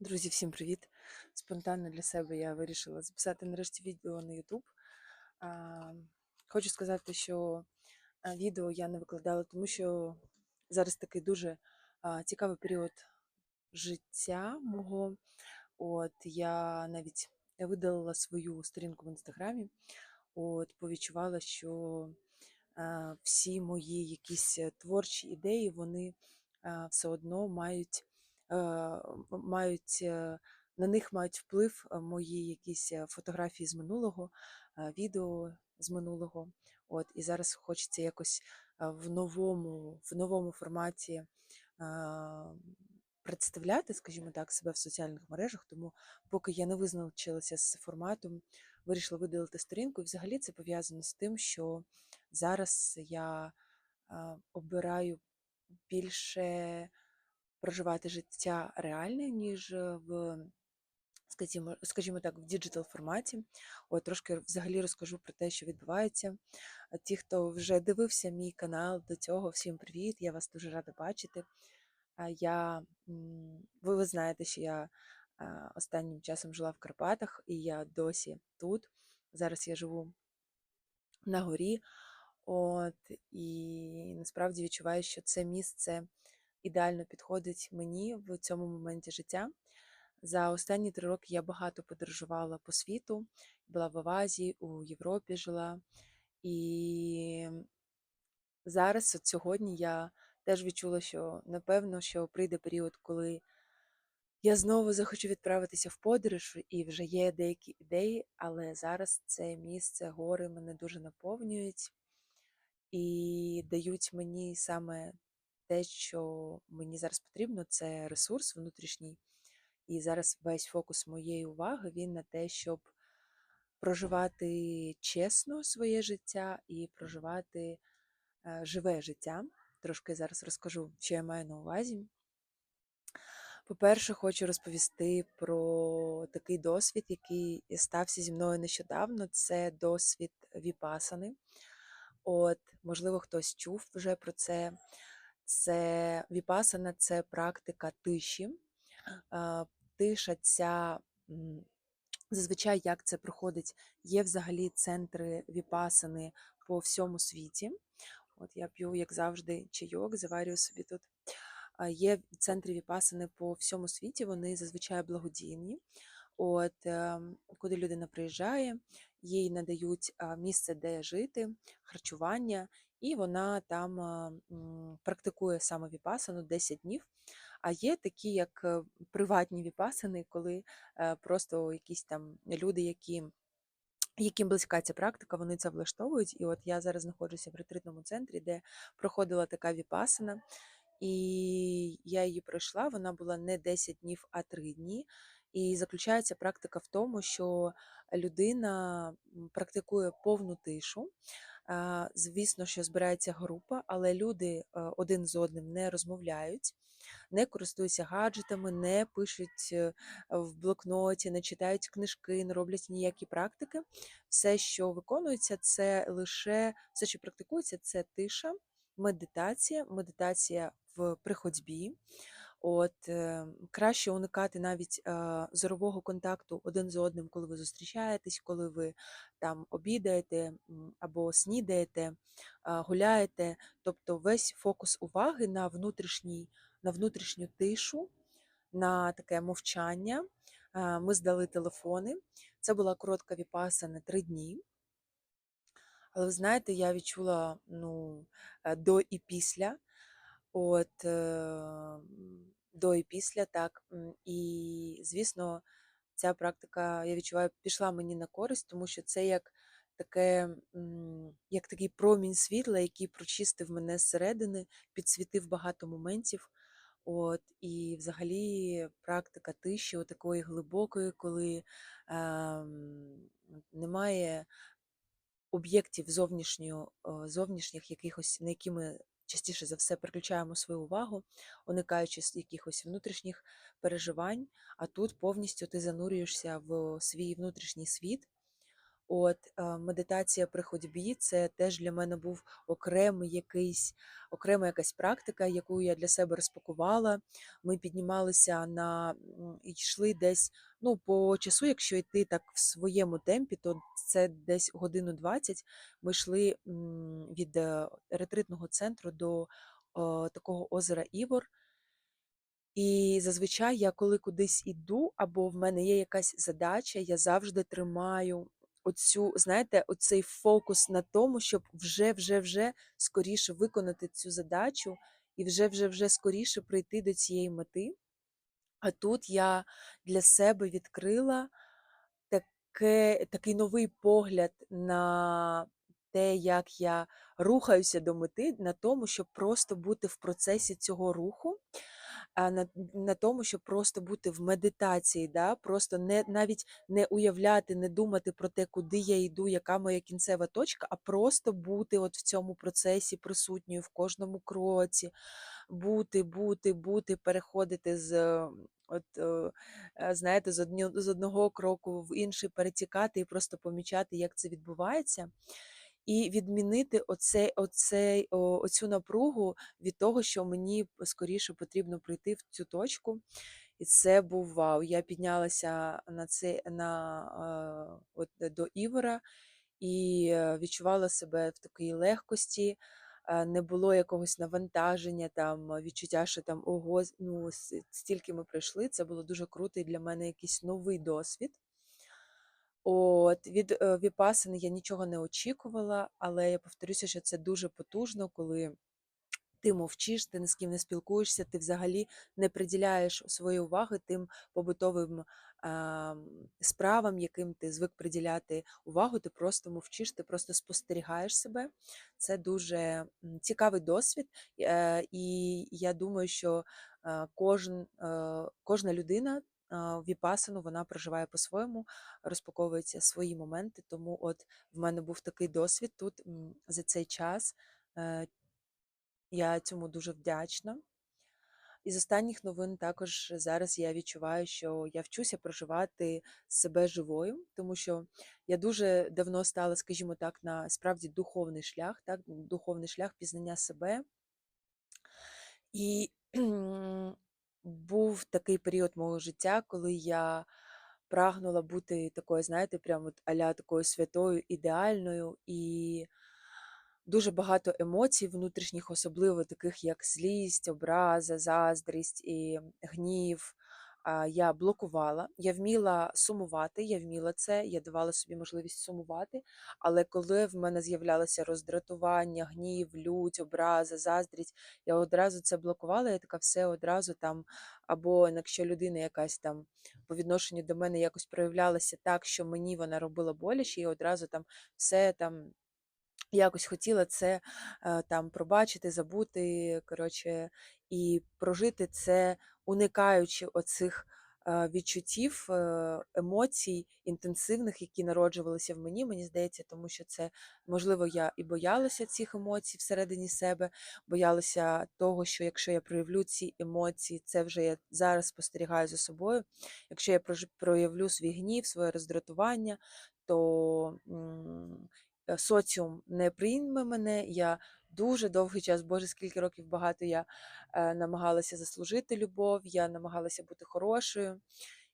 Друзі, всім привіт! Спонтанно для себе я вирішила записати нарешті відео на YouTube. Хочу сказати, що відео я не викладала, тому що зараз такий дуже цікавий період життя мого. От я навіть видалила свою сторінку в інстаграмі, от повідчувала, що всі мої якісь е, творчі ідеї, вони все одно мають, мають е, на них мають вплив е, мої якісь е, фотографії з минулого, е, відео з минулого. От, і зараз хочеться якось е, в новому, в новому форматі представляти, скажімо так, себе в соціальних мережах. Тому, поки я не визначилася з форматом, вирішила видалити сторінку. І взагалі це пов'язано з тим, що зараз я обираю більше проживати життя реальне, ніж е, в, скажімо, скажімо так, в діджитал форматі. От трошки взагалі розкажу про те, що відбувається. Ті, хто вже дивився мій канал до цього, всім привіт! Я вас дуже рада бачити. Я, ви, ви знаєте, що я останнім часом жила в Карпатах, і я досі тут. Зараз я живу на горі. От, і насправді відчуваю, що це місце ідеально підходить мені в цьому моменті життя. За останні три роки я багато подорожувала по світу, була в Азії, у Європі жила. І зараз, от сьогодні, я теж відчула, що напевно, що прийде період, коли я знову захочу відправитися в подорож, і вже є деякі ідеї, але зараз це місце, гори мене дуже наповнюють і дають мені саме те, що мені зараз потрібно, це ресурс внутрішній. І зараз весь фокус моєї уваги він на те, щоб проживати чесно своє життя і проживати е, живе життя. Трошки зараз розкажу, що я маю на увазі. По-перше, хочу розповісти про такий досвід, який стався зі мною нещодавно. Це досвід віпасани. От, можливо, хтось чув вже про це. Це віпасана це практика тиші. Тиша ця зазвичай як це проходить, є взагалі центри віпасани по всьому світі. От я п'ю, як завжди, чайок, заварюю собі тут. Є центри віпасани по всьому світі, вони зазвичай благодійні. От, ем, куди людина приїжджає, їй надають місце, де жити, харчування, і вона там практикує саме віпасану 10 днів. А є такі, як е, приватні віпасани, коли е, просто якісь там люди, які яким близька ця практика, вони це влаштовують. І от я зараз знаходжуся в ретритному центрі, де проходила така віпасана, і я її пройшла. Вона була не 10 днів, а 3 дні. І заключається практика в тому, що людина практикує повну тишу. Звісно, що збирається група, але люди е, один з одним не розмовляють, не користуються гаджетами, не пишуть е, в блокноті, не читають книжки, не роблять ніякі практики. Все, що виконується, це лише все, що практикується, це тиша, медитація, медитація в приходьбі. От е, краще уникати навіть е, зорового контакту один з одним, коли ви зустрічаєтесь, коли ви там обідаєте або снідаєте, гуляєте. Тобто весь фокус уваги на внутрішній, на внутрішню тишу, на таке мовчання. Ми здали телефони. Це була коротка віпаса на три дні. Але ви знаєте, я відчула ну, е, до і після. От, е, до і після, так. І, звісно, ця практика, я відчуваю, пішла мені на користь, тому що це як таке, як такий промінь світла, який прочистив мене зсередини, підсвітив багато моментів. От, і взагалі практика тиші, такої глибокої, коли ем, немає об'єктів е, зовнішніх якихось, на які ми частіше за все переключаємо свою увагу, уникаючи якихось внутрішніх переживань, а тут повністю ти занурюєшся в свій внутрішній світ. От, е, медитація при ходьбі це теж для мене був окремий якийсь окрема якась практика, яку я для себе розпакувала. Ми піднімалися на йшли десь, ну, по часу, якщо йти так в своєму темпі, то це десь годину 20. Ми йшли від е, ретритного центру до е, такого озера Івор. І зазвичай я коли кудись іду, або в мене є якась задача, я завжди тримаю оцю, знаєте, оцей фокус на тому, щоб вже, вже, вже скоріше виконати цю задачу і вже, вже, вже скоріше прийти до цієї мети. А тут я для себе відкрила таке, такий новий погляд на те, як я рухаюся до мети, на тому, щоб просто бути в процесі цього руху на, на тому, щоб просто бути в медитації, да? просто не навіть не уявляти, не думати про те, куди я йду, яка моя кінцева точка, а просто бути от в цьому процесі присутньою в кожному кроці, бути, бути, бути, переходити з. От, е, е, знаєте, з одного кроку в інший перетікати і просто помічати, як це відбувається, і відмінити оцей, оцей, о, оцю напругу від того, що мені скоріше потрібно прийти в цю точку. І це був вау. Я піднялася на це на, е, от, е, до Івора і е, відчувала себе в такій легкості. Не було якогось навантаження, там відчуття, що там ого, ну стільки ми пройшли. Це було дуже круто і для мене якийсь новий досвід. От від е, віпасани я нічого не очікувала, але я повторюся, що це дуже потужно, коли ти мовчиш, ти ні з ким не спілкуєшся, ти взагалі не приділяєш своєї уваги тим побутовим а, справам, яким ти звик приділяти увагу. Ти просто мовчиш, ти просто спостерігаєш себе. Це дуже цікавий досвід, е, і я думаю, що е, кожен, кожна людина. Віпасану вона проживає по-своєму, розпаковується свої моменти. Тому, от в мене був такий досвід тут за цей час. Е, я цьому дуже вдячна. Із останніх новин також зараз я відчуваю, що я вчуся проживати себе живою, тому що я дуже давно стала, скажімо так, на справді духовний шлях, так, духовний шлях пізнання себе. І був такий період мого життя, коли я прагнула бути такою, знаєте, прямо от а-ля такою святою, ідеальною і дуже багато емоцій внутрішніх, особливо таких як злість, образа, заздрість і гнів. Я блокувала, я вміла сумувати, я вміла це, я давала собі можливість сумувати. Але коли в мене з'являлося роздратування, гнів, лють, образа, заздрість, я одразу це блокувала, я така все одразу там, або якщо людина якась там по відношенню до мене якось проявлялася так, що мені вона робила боляче, я одразу там все там якось хотіла це е, там пробачити, забути, коротше, і прожити це, уникаючи оцих е, відчуттів, е, емоцій інтенсивних, які народжувалися в мені. Мені здається, тому що це, можливо, я і боялася цих емоцій всередині себе, боялася того, що якщо я проявлю ці емоції, це вже я зараз спостерігаю за собою. Якщо я проявлю свій гнів, своє роздратування, то соціум не прийме мене. Я дуже довгий час, Боже, скільки років багато я е, намагалася заслужити любов, я намагалася бути хорошою.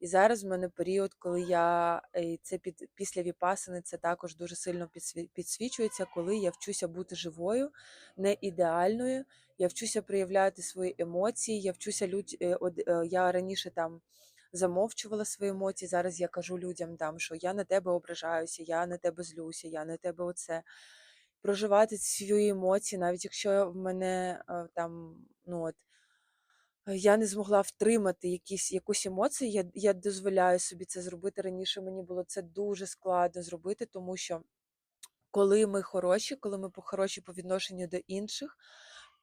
І зараз в мене період, коли я е, це під після віпасини, це також дуже сильно підсвічується, коли я вчуся бути живою, не ідеальною. Я вчуся проявляти свої емоції. Я вчуся людь... е, е, Я раніше там замовчувала свої емоції. Зараз я кажу людям там, що я на тебе ображаюся, я на тебе злюся, я на тебе оце. Проживати ці емоції, навіть якщо в мене е, там, ну от. е, Я не змогла втримати якісь, якусь емоцію, я, я дозволяю собі це зробити. Раніше мені було це дуже складно зробити, тому що коли ми хороші, коли ми хороші по відношенню до інших,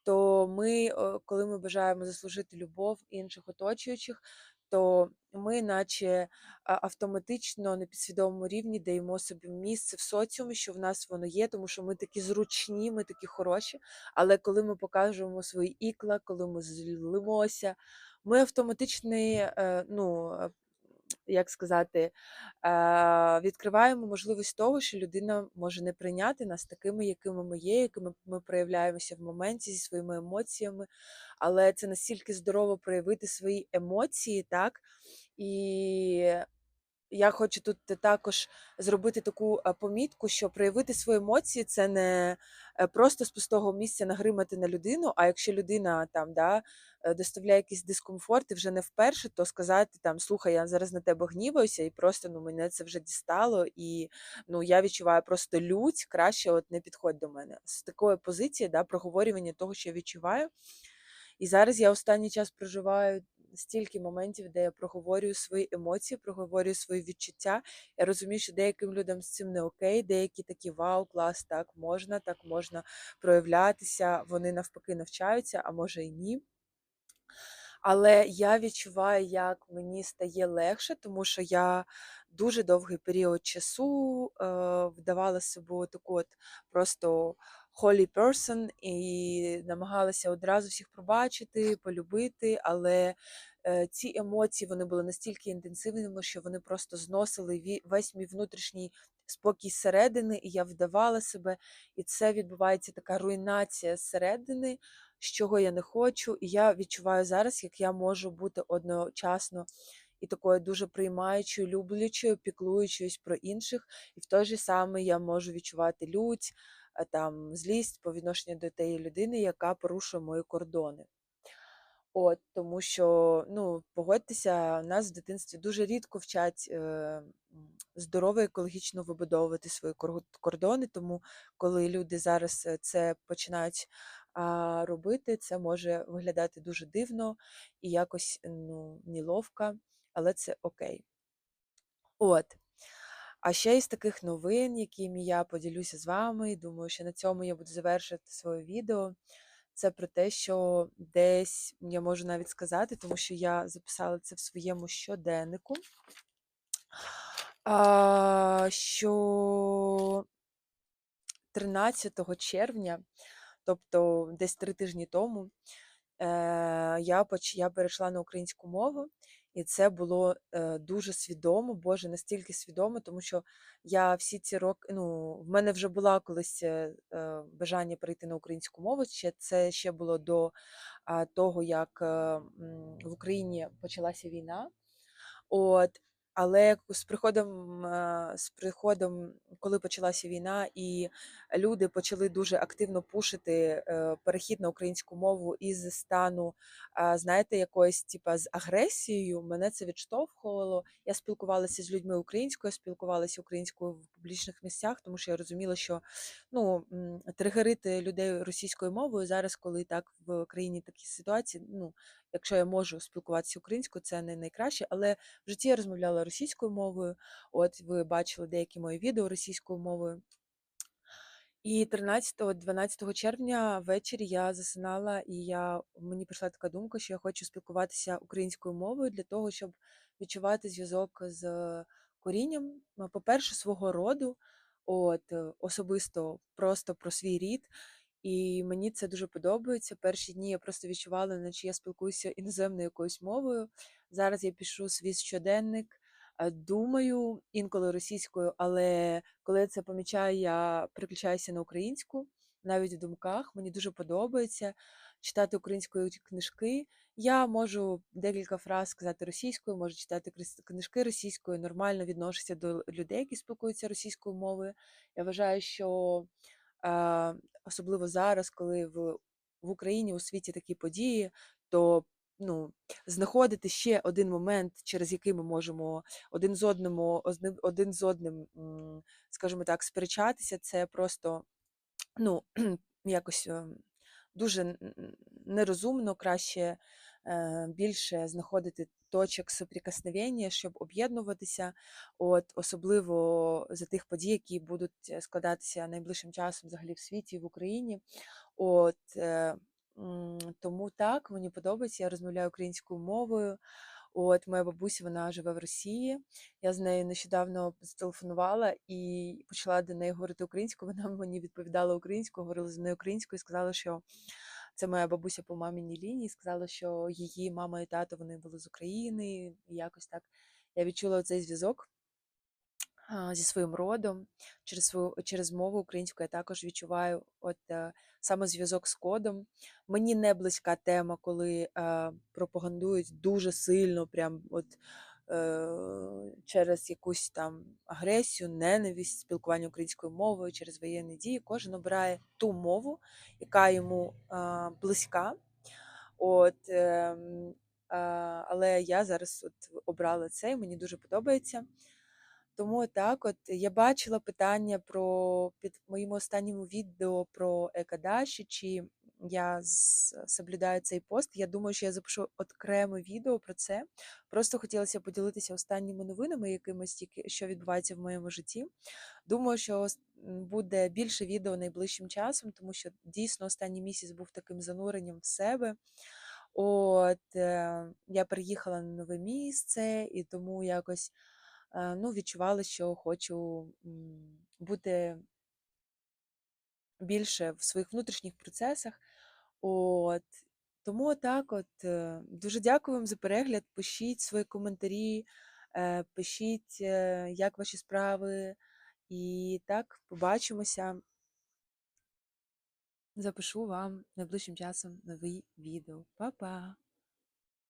то ми, е, коли ми бажаємо заслужити любов інших оточуючих, то ми, наче автоматично на підсвідомому рівні даємо собі місце в соціумі, що в нас воно є, тому що ми такі зручні, ми такі хороші. Але коли ми покажемо свої ікла, коли ми злимося, ми автоматично, е, ну, як сказати, е, відкриваємо можливість того, що людина може не прийняти нас такими, якими ми є, якими ми проявляємося в моменті зі своїми емоціями. Але це настільки здорово проявити свої емоції, так? І я хочу тут також зробити таку е, помітку, що проявити свої емоції це не е, просто з пустого місця нагримати на людину. А якщо людина там да, е, доставляє якийсь дискомфорт і вже не вперше, то сказати там слухай, я зараз на тебе гніваюся, і просто ну мене це вже дістало, і ну я відчуваю просто лють, краще от не підходь до мене. З такої позиції, да, проговорювання того, що я відчуваю. І зараз я останній час проживаю стільки моментів, де я проговорюю свої емоції, проговорюю свої відчуття. Я розумію, що деяким людям з цим не окей, деякі такі вау, клас, так можна, так можна проявлятися. Вони навпаки навчаються, а може і ні. Але я відчуваю, як мені стає легше, тому що я дуже довгий період часу е, вдавала собою таку от просто holy person і намагалася одразу всіх пробачити, полюбити, але е, ці емоції вони були настільки інтенсивними, що вони просто зносили весь мій внутрішній спокій зсередини, і я вдавала себе, і це відбувається така руйнація зсередини, з чого я не хочу. І я відчуваю зараз, як я можу бути одночасно і такою дуже приймаючою, люблячою, піклуючоюсь про інших, і в той же самий я можу відчувати лють, а, там злість по відношенню до тієї людини, яка порушує мої кордони. От, тому що, ну, погодьтеся, нас в дитинстві дуже рідко вчать е, здорово екологічно вибудовувати свої кордони. Тому, коли люди зараз е, це починають а, робити, це може виглядати дуже дивно і якось ну, неловко, але це окей. От. А ще із таких новин, якими я поділюся з вами, і думаю, що на цьому я буду завершити своє відео. Це про те, що десь я можу навіть сказати, тому що я записала це в своєму щоденнику. Що 13 червня, тобто десь три тижні тому, я поч... я перейшла на українську мову, і це було е, дуже свідомо, Боже, настільки свідомо, тому що я всі ці роки, ну, в мене вже була колись е, е, бажання перейти на українську мову. Ще це ще було до того, як е, в Україні почалася війна. От, але з приходом, е, з приходом, коли почалася війна, і люди почали дуже активно пушити е, перехід на українську мову із стану, знаєте, якоїсь типа з агресією, мене це відштовхувало. Я спілкувалася з людьми українською, спілкувалася українською в публічних місцях, тому що я розуміла, що ну тригерити людей російською мовою зараз, коли так в країні такі ситуації, ну якщо я можу спілкуватися українською, це не найкраще, але в житті я розмовляла російською мовою. От ви бачили деякі мої відео російською мовою. І 13-12 червня ввечері я засинала, і я, мені прийшла така думка, що я хочу спілкуватися українською мовою для того, щоб відчувати зв'язок з корінням, ну, по-перше, свого роду, от, е, особисто просто про свій рід. І мені це дуже подобається. Перші дні я просто відчувала, наче я спілкуюся іноземною якоюсь мовою. Зараз я пишу свій щоденник, е, думаю інколи російською, але коли я це помічаю, я переключаюся на українську, навіть в думках. Мені дуже подобається читати українською книжки. Я можу декілька фраз сказати російською, можу читати книжки російською, нормально відношуся до людей, які спілкуються російською мовою. Я вважаю, що особливо зараз, коли в, в Україні у світі такі події, то ну, знаходити ще один момент, через який ми можемо один з одним, один з одним, скажімо так, сперечатися, це просто ну, якось ем, дуже нерозумно, краще е, більше знаходити точок соприкосновення, щоб об'єднуватися, от особливо за тих подій, які будуть е, складатися найближчим часом взагалі в світі в Україні. От е, тому так мені подобається. Я розмовляю українською мовою. От моя бабуся, вона живе в Росії. Я з нею нещодавно зателефонувала і почала до неї говорити українською. Вона мені відповідала українською, говорила з нею українською і сказала, що це моя бабуся по маміній лінії. Сказала, що її мама і тато вони були з України, і якось так. Я відчула цей зв'язок зі своїм родом, через свою через мову українську я також відчуваю от е, саме зв'язок з кодом. Мені не близька тема, коли е, пропагандують дуже сильно, прям от через якусь там агресію, ненависть, спілкування українською мовою через воєнні дії. Кожен обирає ту мову, яка йому близька. От, е, е, але я зараз от обрала це, і мені дуже подобається. Тому так, от я бачила питання про під моїм останнім відео про екадаші, чи я соблюдаю цей пост. Я думаю, що я запишу окреме відео про це. Просто хотілося поділитися останніми новинами, якимось які- що відбувається в моєму житті. Думаю, що буде більше відео найближчим часом, тому що дійсно останній місяць був таким зануренням в себе. От е, я приїхала на нове місце, і тому якось е, ну, відчувала, що хочу бути більше в своїх внутрішніх процесах. От. Тому так, от е, дуже дякую вам за перегляд. Пишіть свої коментарі, е, пишіть, е, як ваші справи. І так, побачимося. Запишу вам найближчим часом нові відео. Па-па!